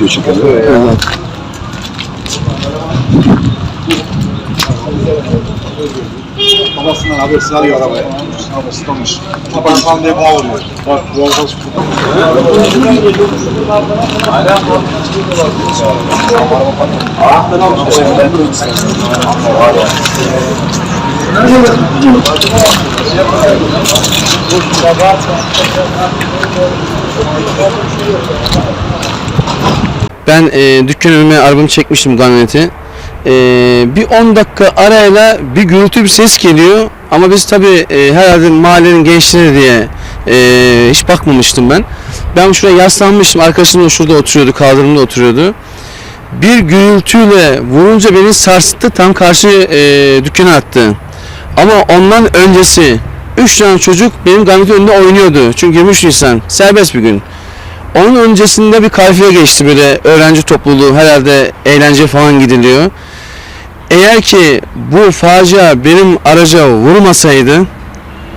video çekiyor. Evet. Babasından habersiz alıyor arabayı. Araba sıkılmış. Kapan falan diye bağırıyor. Bak bu olmaz. Ben e, dükkan önüme arabamı çekmiştim kamyoneti. E, bir 10 dakika arayla bir gürültü bir ses geliyor. Ama biz tabii e, herhalde mahallenin gençleri diye e, hiç bakmamıştım ben. Ben şuraya yaslanmıştım. Arkadaşım da şurada oturuyordu, kaldırımda oturuyordu. Bir gürültüyle vurunca beni sarstı, tam karşı e, dükkana attı. Ama ondan öncesi 3 tane çocuk benim kamyonetin önünde oynuyordu. Çünkü 23 Nisan serbest bir gün. Onun öncesinde bir kafeye geçti böyle öğrenci topluluğu herhalde eğlence falan gidiliyor. Eğer ki bu facia benim araca vurmasaydı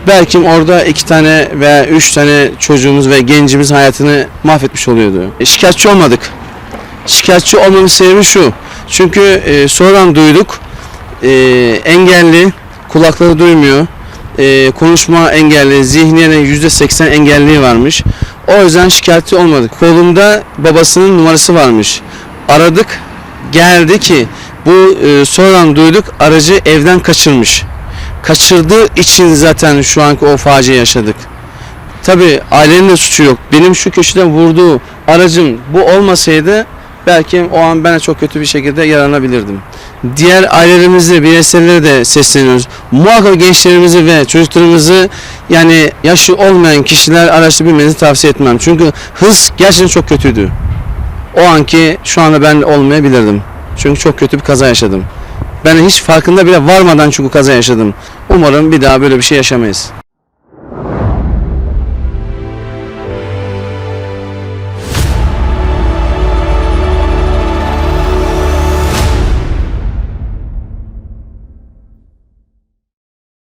belki orada iki tane veya üç tane çocuğumuz ve gencimiz hayatını mahvetmiş oluyordu. E, Şikayetçi olmadık. Şikayetçi olmamın sebebi şu. Çünkü e, sonradan duyduk e, engelli, kulakları duymuyor, e, konuşma engelli, yüzde seksen engelliği varmış. O yüzden şikayetçi olmadık. Kolumda babasının numarası varmış. Aradık, geldi ki bu e, sonradan duyduk aracı evden kaçırmış. Kaçırdığı için zaten şu anki o facia yaşadık. Tabi ailenin de suçu yok. Benim şu köşeden vurduğu aracım bu olmasaydı belki o an ben çok kötü bir şekilde yaralanabilirdim. Diğer ailelerimize, bireysellere de sesleniyoruz. Muhakkak gençlerimizi ve çocuklarımızı yani yaşı olmayan kişiler araçla binmenizi tavsiye etmem. Çünkü hız gerçekten çok kötüydü. O anki şu anda ben olmayabilirdim. Çünkü çok kötü bir kaza yaşadım. Ben hiç farkında bile varmadan çünkü kaza yaşadım. Umarım bir daha böyle bir şey yaşamayız.